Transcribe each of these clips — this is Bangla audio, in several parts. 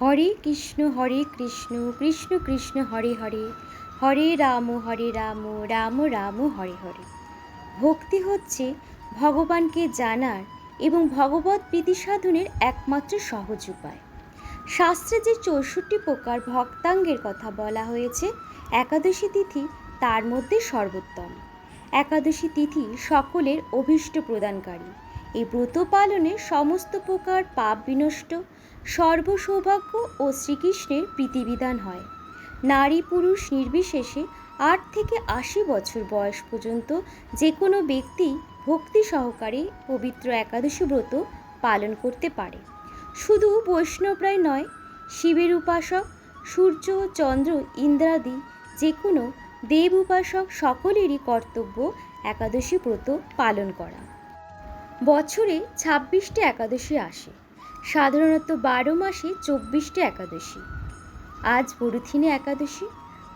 হরে কৃষ্ণ হরে কৃষ্ণ কৃষ্ণ কৃষ্ণ, হরে হরে। হরে রাম হরে রাম রাম রাম, হরে হরে। ভক্তি হচ্ছে ভগবানকে জানার এবং ভগবত প্রীতি সাধনের একমাত্র সহজ উপায়। শাস্ত্রে যে চৌষট্টি প্রকার ভক্তাঙ্গের কথা বলা হয়েছে, একাদশী তিথি তার মধ্যে সর্বোত্তম। একাদশী তিথি সকলের অভীষ্ট প্রদানকারী। এই ব্রত পালনে সমস্ত প্রকার পাপ বিনষ্ট, সর্বসৌভাগ্য ও শ্রীকৃষ্ণের প্রীতিবিধান হয়। নারী পুরুষ নির্বিশেষে আট থেকে আশি বছর বয়স পর্যন্ত যে কোনো ব্যক্তি ভক্তি সহকারে পবিত্র একাদশী ব্রত পালন করতে পারে। শুধু বৈষ্ণবরাই নয়, শিবের উপাসক, সূর্য, চন্দ্র, ইন্দ্রাদি যে কোনো দেব উপাসক সকলেরই কর্তব্য একাদশী ব্রত পালন করা। বছরে ছাব্বিশটি একাদশী আসে। সাধারণত বারো মাসে চব্বিশটি একাদশী। আজ বরুথিনী একাদশী।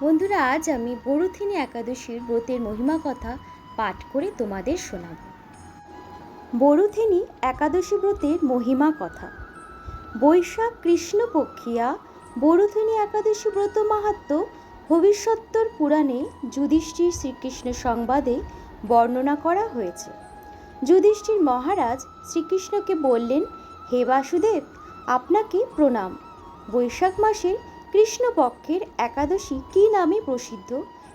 বন্ধুরা, আজ আমি বরুথিনী একাদশীর ব্রতের মহিমা কথা পাঠ করে তোমাদের শোনাব। বরুথিনী একাদশী ব্রতের মহিমা কথা। বৈশাখ কৃষ্ণপক্ষিয়া বরুথিনী একাদশী ব্রত মাহাত্ম ভবিষ্যত্তর পুরাণে যুধিষ্ঠির শ্রীকৃষ্ণ সংবাদে বর্ণনা করা হয়েছে। যুধিষ্ঠির মহারাজ শ্রীকৃষ্ণকে বললেন, হে বাসুদেব, আপনাকে প্রণাম। বৈশাখ মাসের কৃষ্ণপক্ষের একাদশী কী নামে প্রসিদ্ধ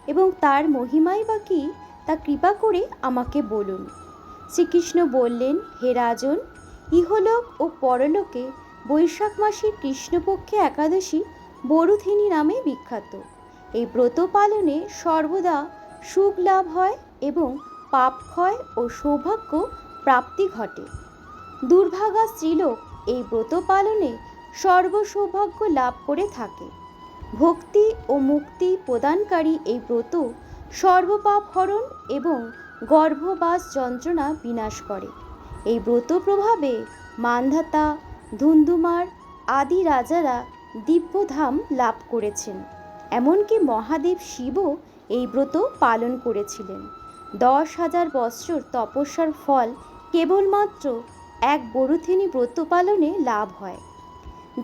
এবং তার মহিমাই বা কী তা কৃপা করে আমাকে বলুন? শ্রীকৃষ্ণ বললেন, হে রাজন, ইহলোক ও পরলোকে বৈশাখ মাসের কৃষ্ণপক্ষে একাদশী বরুথিনী নামে বিখ্যাত। এই ব্রত পালনে সর্বদা সুখ লাভ হয় এবং পাপ ক্ষয় ও সৌভাগ্য প্রাপ্তি ঘটে। দুর্ভাগা স্ত্রীলোক এই ব্রত পালনে সর্বসৌভাগ্য লাভ করে থাকে। ভক্তি ও মুক্তি প্রদানকারী এই ব্রত সর্বপাপ হরণ এবং গর্ভবাস যন্ত্রণা বিনাশ করে। এই ব্রত প্রভাবে মান্ধাতা, ধুন্ধুমার আদি রাজারা দিব্যধাম লাভ করেছেন। এমনকি মহাদেব শিবও এই ব্রত পালন করেছিলেন। দশ হাজার বৎসর তপস্যার ফল কেবলমাত্র এক বরুথিনী ব্রত পালনে লাভ হয়।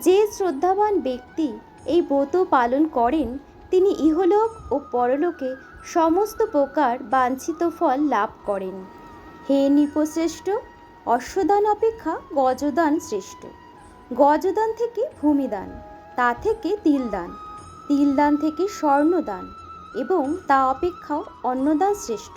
যে শ্রদ্ধাবান ব্যক্তি এই ব্রত পালন করেন, তিনি ইহলোক ও পরলোকে সমস্ত প্রকার বাঞ্ছিত ফল লাভ করেন। হে নৃপশ্রেষ্ঠ, অশ্বদান অপেক্ষা গজদান শ্রেষ্ঠ। গজদান থেকে ভূমিদান, তা থেকে তিলদান তিলদান থেকে স্বর্ণদান এবং তা অপেক্ষাও অন্নদান শ্রেষ্ঠ।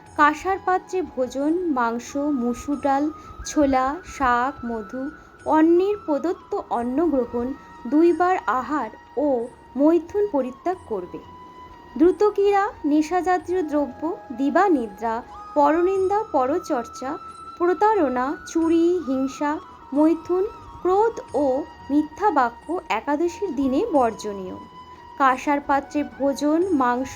কাঁসার পাত্রে ভোজন, মাংস, মুসুর ডাল, ছোলা, শাক, মধু অন্যের প্রদত্ত অন্ন গ্রহণ, দুইবার আহার ও মৈথুন পরিত্যাগ করবে। দ্রুতক্রীড়া নেশাজাতীয় দ্রব্য দিবা নিদ্রা পরনিন্দা, পরচর্চা, প্রতারণা, চুরি, হিংসা, মৈথুন, ক্রোধ ও মিথ্যা বাক্য একাদশীর দিনে বর্জনীয়। কাঁসার পাত্রে ভোজন, মাংস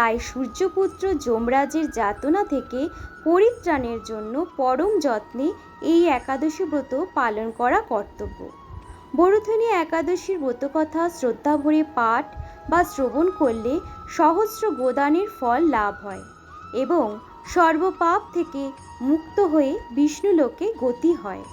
তাই সূর্যপুত্র যমরাজের যাতনা থেকে পরিত্রাণের জন্য পরম যত্নে এই একাদশী ব্রত পালন করা কর্তব্য। বরুথনী একাদশীর ব্রতকথা শ্রদ্ধা ভরে পাঠ বা শ্রবণ করলে সহস্র গোদানের ফল লাভ হয় এবং সর্বপাপ থেকে মুক্ত হয়ে বিষ্ণুলোকে গতি হয়।